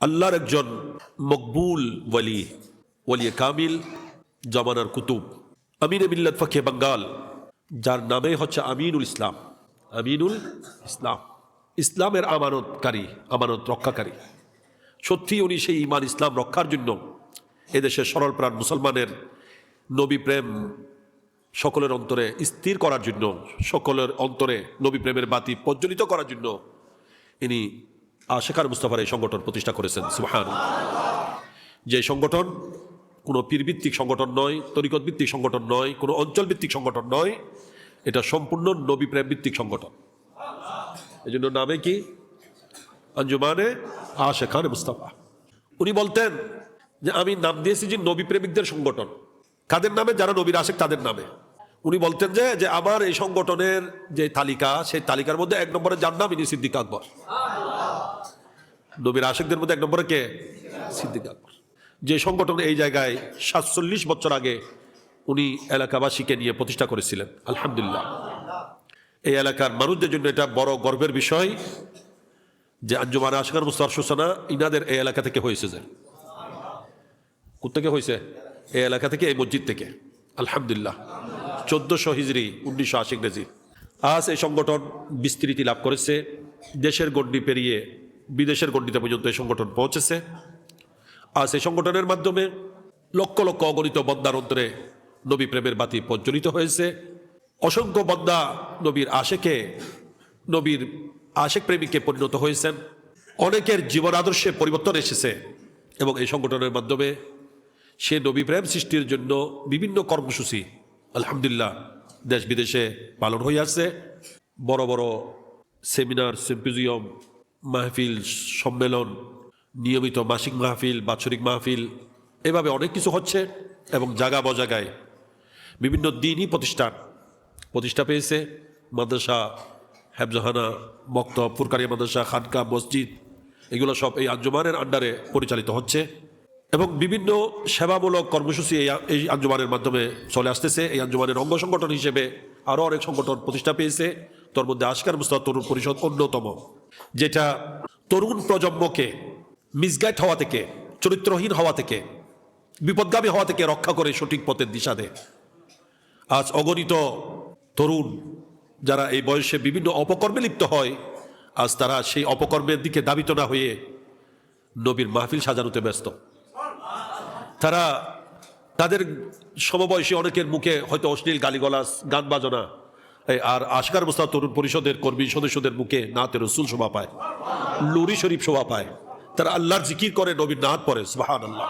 আল্লাহর একজন মকবুল ওয়ালি ওয়ালিয়ে কামিল জামানার কুতুব, আমিন মিল্লাত ফকে বাঙ্গাল, যার নামে হচ্ছে আমিনুল ইসলাম। আমিনুল ইসলাম। ইসলামের আমানতকারী, আমানত রক্ষাকারী। সত্যি উনি সেই ইমান ইসলাম রক্ষার জন্য এদেশের সরল প্রাণ মুসলমানের নবী প্রেম সকলের অন্তরে স্থির করার জন্য, সকলের অন্তরে নবী প্রেমের বাতি প্রজ্বলিত করার জন্য ইনি আশেখার মুস্তাফার এই সংগঠন প্রতিষ্ঠা করেছেন সুহান যে সংগঠন কোনো পীরভিত্তিক সংগঠন নয় তরিকত ভিত্তিক সংগঠন নয়, কোনো অঞ্চল ভিত্তিক সংগঠন নয়, এটা সম্পূর্ণ নবী প্রেম ভিত্তিক সংগঠন। এই জন্য নামে কি? আঞ্জুমানে আশেখান মুস্তফা। উনি বলতেন যে, আমি নাম দিয়েছি যে নবী প্রেমিকদের সংগঠন। কাদের নামে? যারা নবীর আশেক, তাদের নামে। উনি বলতেন যে যে আমার এই সংগঠনের যে তালিকা, সেই তালিকার মধ্যে এক নম্বরে যার নাম ইনি সিদ্দিক আকবর। নবীর আশেকদের মধ্যে এক নম্বরে কে? সিদ্দিক আকবর। যে সংগঠন এই জায়গায় সাতচল্লিশ বছর আগে উনি এলাকাবাসীকে নিয়ে প্রতিষ্ঠা করেছিলেন, আলহামদুলিল্লাহ। এই এলাকার মানুষদের জন্য এটা বড় গর্বের বিষয় যে আঞ্জুমান আশকার মুস্তার সুসানা ইনাদের এই এলাকা থেকে হয়েছে যে। কোথেকে হয়েছে? এই এলাকা থেকে, এই মসজিদ থেকে। আলহামদুলিল্লাহ। চোদ্দশো হিজড়ি উনিশশো আশি ইংরেজি আজ এই সংগঠন বিস্তৃতি লাভ করেছে। দেশের গণ্ডি পেরিয়ে বিদেশের গণ্ডিতে পর্যন্ত এই সংগঠন পৌঁছেছে। আর এই সংগঠনের মাধ্যমে লক্ষ লক্ষ অগণিত বন্দার অন্তরে নবী প্রেমের বাতি প্রজ্বলিত হয়েছে। অসংখ্য বন্দা নবীর আশেকে, নবীর আশেক প্রেমিকে পরিণত হয়েছেন। অনেকের জীবন আদর্শে পরিবর্তন এসেছে এবং এই সংগঠনের মাধ্যমে সে নবী প্রেম সৃষ্টির জন্য বিভিন্ন কর্মসূচি, আলহামদুলিল্লাহ, দেশ বিদেশে পালন হয়ে আসছে। বড় বড় সেমিনার, সিম্পোজিয়াম মাহফিল, সম্মেলন, নিয়মিত মাসিক মাহফিল, বাৎসরিক মাহফিল, এভাবে অনেক কিছু হচ্ছে এবং জাগা বজাগায় বিভিন্ন দিনই প্রতিষ্ঠান। প্রতিষ্ঠা পেয়েছে মাদ্রাসা, হেফজাহানা মক্ত ফুরকারিয়া মাদ্রাসা, খানকা, মসজিদ, এগুলো সব এই আঞ্জুমানের আন্ডারে পরিচালিত হচ্ছে এবং বিভিন্ন সেবামূলক কর্মসূচি এই এই আঞ্জুমানের মাধ্যমে চলে আসতেছে। এই আঞ্জুমানের অঙ্গ সংগঠন হিসেবে আরও অনেক সংগঠন প্রতিষ্ঠা পেয়েছে। তোর মধ্যে আশকার মুস্তাদ তরুণ পরিষদ অন্যতম। যেটা তরুণ প্রজন্মকে মিসগাইড হওয়া থেকে, চরিত্রহীন হওয়া থেকে, বিপদগামী হওয়া থেকে রক্ষা করে সঠিক পথের দিশা দেয়। আজ অগণিত তরুণ যারা এই বয়সে বিভিন্ন অপকর্মে লিপ্ত হয়, আজ তারা সেই অপকর্মের দিকে দাবিত না হয়ে নবীর মাহফিল সাজানোতে ব্যস্ত। তারা তাদের সমবয়সী অনেকের মুখে হয়তো অশ্লীল গালিগলাস গান বাজনা আর আশকার মোস্তাদ তরুণ পরিষদের কর্মী সদস্যদের মুখে নাতে রসুল শোভা পায়। লুরি শরীফ শোভা পায়। তারা আল্লাহর জিকির করে, নবীর নাথ পরে সুবাহান আল্লাহ